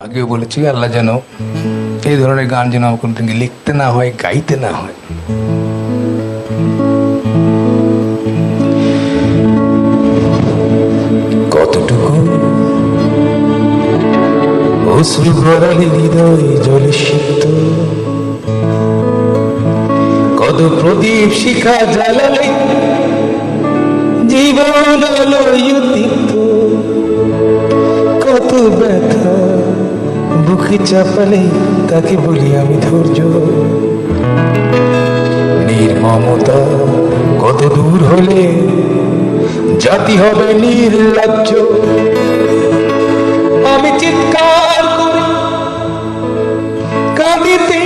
আগেও বলেছি, আল্লাহ যেন এই ধরনের গান যেন আমার কোনোদিন লিখতে না হয়, গাইতে না হয়। কতটুকু? অশ্রু ভরালে হৃদয় জলে সিদ্ধ কত প্রদীপ শিখা জ্বালালে জীবন দীপ্ত কত ব্যথা বুকে চাপালে তাকে বলি আমি ধৈর্য। নির্মমতা কত দূর হলে জাতি হবে নির্লজ্জ। আমি চিৎকার করি, কাঁদিতে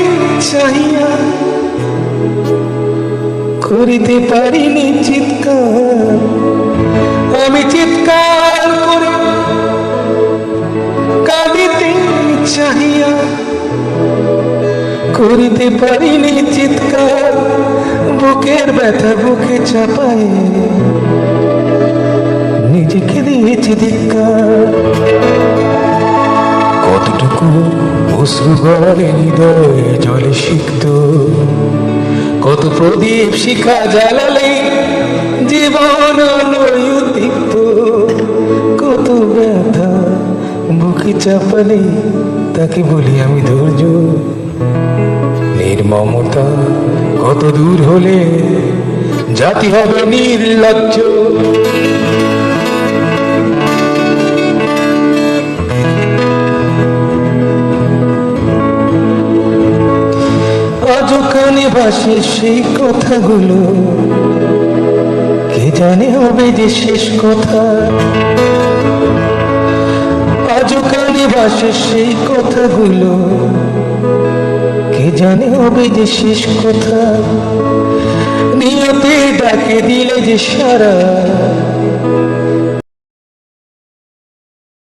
চাহিয়া করিতে পারিনি চিৎকার। করিতে পারিনি চিৎকার, বুকের ব্যথা বুকে চাপায়। নিজেকে দিয়েছি ধিক্কার। কতটুকু অশ্রু গড়ে হৃদয় জলে সিক্ত, কত প্রদীপ শিখা জ্বালালে জীবন উদ্দীপ্ত, কত ব্যথা বুকে চাপালে তাকে বলি আমি ধৈর্য। নির্মমতা কত দূর হলে জাতি হবে নির্লজ্জ। আজও কানে ভাসে সেই কথাগুলো, কে জানে হবে যে শেষ কথা। আজও কানে ভাসে সেই কথাগুলো জানে হবে যে শেষ কথা? নিয়তে ডাকে দিলে যে সারা।